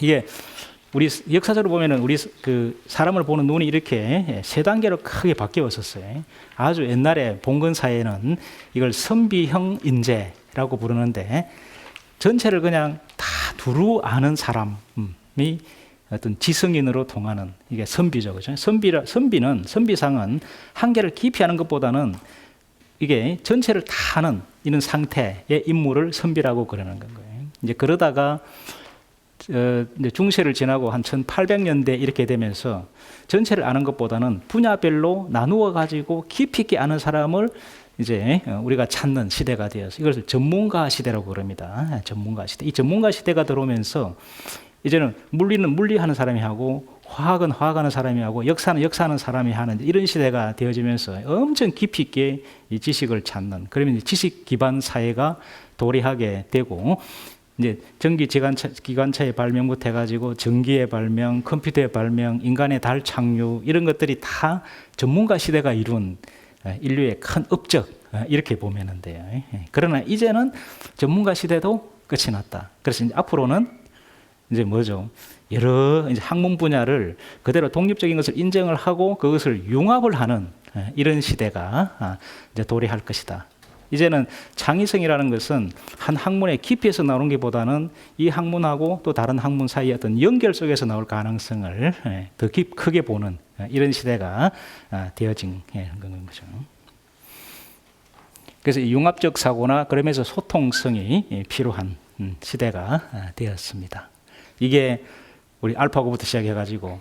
이게 우리 역사적으로 보면은 우리 그 사람을 보는 눈이 이렇게 세 단계로 크게 바뀌었었어요. 아주 옛날에 봉건 사회는 이걸 선비형 인재라고 부르는데 전체를 그냥 다 두루 아는 사람이 어떤 지성인으로 통하는 이게 선비죠, 그죠? 선비라 선비는 선비상은 한계를 깊이 하는 것보다는 이게 전체를 다 아는 이런 상태의 인물을 선비라고 그러는 건 거예요. 이제 그러다가 중세를 지나고 한 1800년대 이렇게 되면서 전체를 아는 것보다는 분야별로 나누어 가지고 깊이 있게 아는 사람을 이제 어, 우리가 찾는 시대가 되어서 이것을 전문가 시대라고 그럽니다. 전문가 시대. 이 전문가 시대가 들어오면서 이제는 물리는 물리하는 사람이 하고 화학은 화학하는 사람이 하고 역사는 역사하는 사람이 하는 이런 시대가 되어지면서 엄청 깊이 있게 이 지식을 찾는 그러면 지식 기반 사회가 도래하게 되고 이제 전기 기관차, 기관차의 발명부터 해가지고 전기의 발명, 컴퓨터의 발명, 인간의 달 착륙 이런 것들이 다 전문가 시대가 이룬 에, 인류의 큰 업적 에, 이렇게 보면은 돼요. 예. 그러나 이제는 전문가 시대도 끝이 났다. 그래서 이제 앞으로는 이제 뭐죠? 여러 이제 학문 분야를 그대로 독립적인 것을 인정을 하고 그것을 융합을 하는 에, 이런 시대가 아, 이제 도래할 것이다. 이제는 창의성이라는 것은 한 학문의 깊이에서 나오는 것보다는 이 학문하고 또 다른 학문 사이의 어떤 연결 속에서 나올 가능성을 예, 더 깊, 크게 보는 예, 이런 시대가 아, 되어진 예, 거죠. 그래서 이 융합적 사고나 그러면서 소통성이 예, 필요한 음, 시대가 아, 되었습니다. 이게 우리 알파고부터 시작해가지고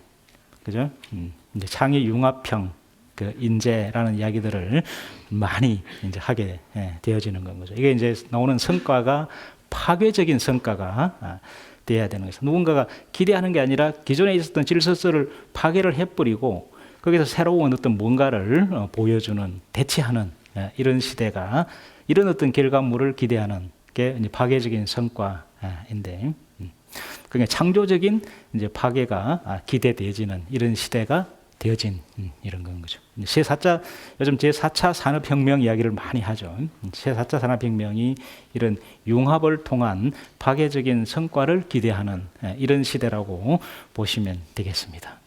그죠? 음, 이제 창의 융합형 그 인재라는 이야기들을 많이 이제 하게 예, 되어지는 건 거죠. 이게 이제 나오는 성과가 파괴적인 성과가 아, 돼야 되는 거죠. 누군가가 기대하는 게 아니라 기존에 있었던 질서를 파괴를 해버리고 거기서 새로운 어떤 뭔가를 어, 보여주는 대체하는 예, 이런 시대가 이런 어떤 결과물을 기대하는 게 파괴적인 성과인데. 음. 그러니까 창조적인 이제 파괴가 아, 기대되어지는 이런 시대가 되어진 음, 이런 건 거죠. 제 4차 요즘 제 4차 산업혁명 이야기를 많이 하죠. 제 4차 산업혁명이 이런 융합을 통한 파괴적인 성과를 기대하는 예, 이런 시대라고 보시면 되겠습니다.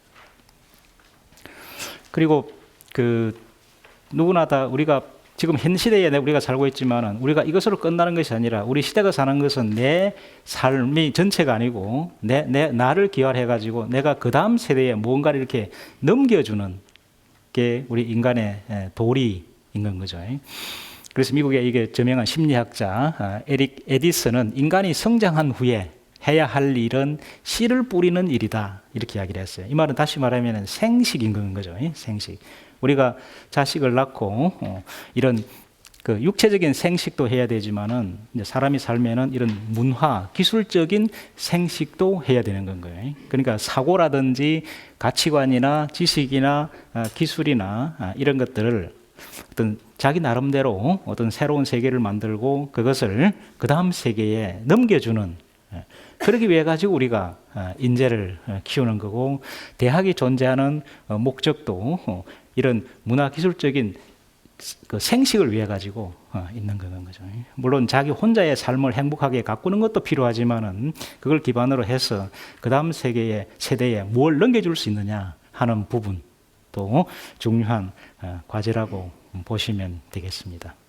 그리고 그 누구나 다 우리가 지금 현 시대에 우리가 살고 있지만은 우리가 이것으로 끝나는 것이 아니라 우리 시대가 사는 것은 내 삶이 전체가 아니고 내, 내 나를 기활해 가지고 내가 그 다음 세대에 무언가를 이렇게 넘겨주는 게 우리 인간의 예, 도리인 건 거죠. 그래서 미국의 이게 저명한 심리학자 아, 에릭 에디슨은 인간이 성장한 후에 해야 할 일은 씨를 뿌리는 일이다 이렇게 이야기를 했어요. 이 말은 다시 말하면 생식인 건 거죠. 생식. 우리가 자식을 낳고 어, 이런 그 육체적인 생식도 해야 되지만은 사람이 살면은 이런 문화, 기술적인 생식도 해야 되는 건 거예요. 그러니까 사고라든지 가치관이나 지식이나 아, 기술이나 아, 이런 것들을 어떤 자기 나름대로 어떤 새로운 세계를 만들고 그것을 그 다음 세계에 넘겨주는 예, 그러기 위해 가지고 우리가 아, 인재를 어, 키우는 거고 대학이 존재하는 어, 목적도 어, 이런 문화 기술적인 그 생식을 위해 가지고 있는 그런 거죠. 물론 자기 혼자의 삶을 행복하게 가꾸는 것도 필요하지만은 그걸 기반으로 해서 그 다음 세계의 세대에 뭘 넘겨줄 수 있느냐 하는 부분도 중요한 과제라고 보시면 되겠습니다.